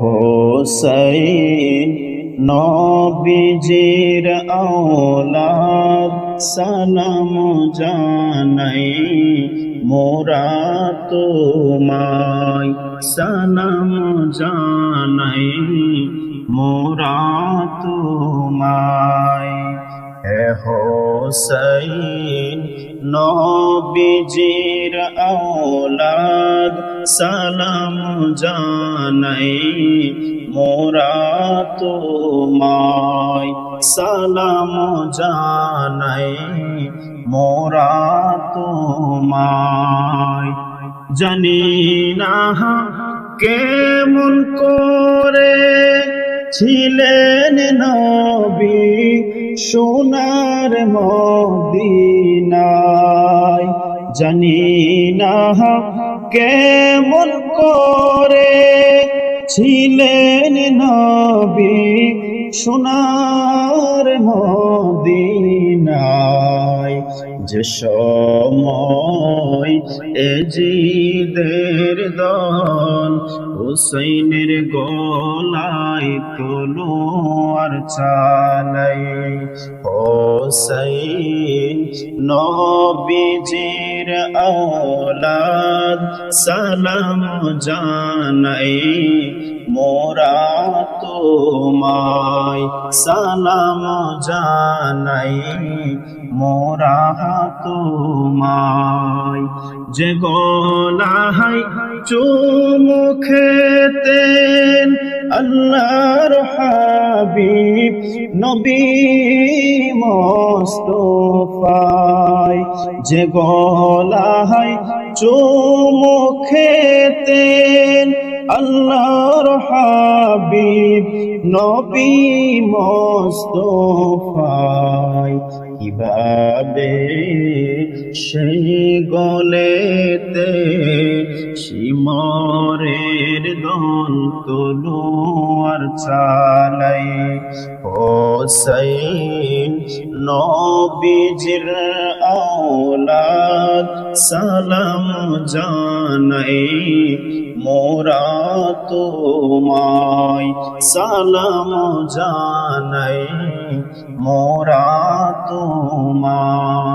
হোসাইন নবীজির আওলাদ সালাম জানাই মোরা তোমায় সালাম জানাই মোরা তোমায়। হোসাইন নবীজির আওলাদ সালাম জানাই মোরা তোমায়। সালাম জানাই মোরা তোমায়। জানি না কেমন করে ছিলেন নবী সোনার মদিনায়। জানি না কেমন করে ছিলেন নবী সোনার মদিনায়? যে সময় এজিদের দল হুসৈনের গলায় তলোয়ার চালাই। হোসাইন নবীজির আওলাদ, সালাম জানাই। মোরা তোমায় সালাম জানাই। মোরা তোমায় যে গলাহাই চুমু খেতেন আল্লাহর হাবিব, নবী মোস্তফায় যে গলাহাই চুমু খেতেন আল্লাহর হাবিব নবী মোস্তফায়। কীভাবে সেই গলেতে শিমরের দন তলোয়ার চালাই। হোসাইন নবীজির আওলাদ সালাম জানাই, মোরা তোমায় সালাম জানাই, মোরা তোমায়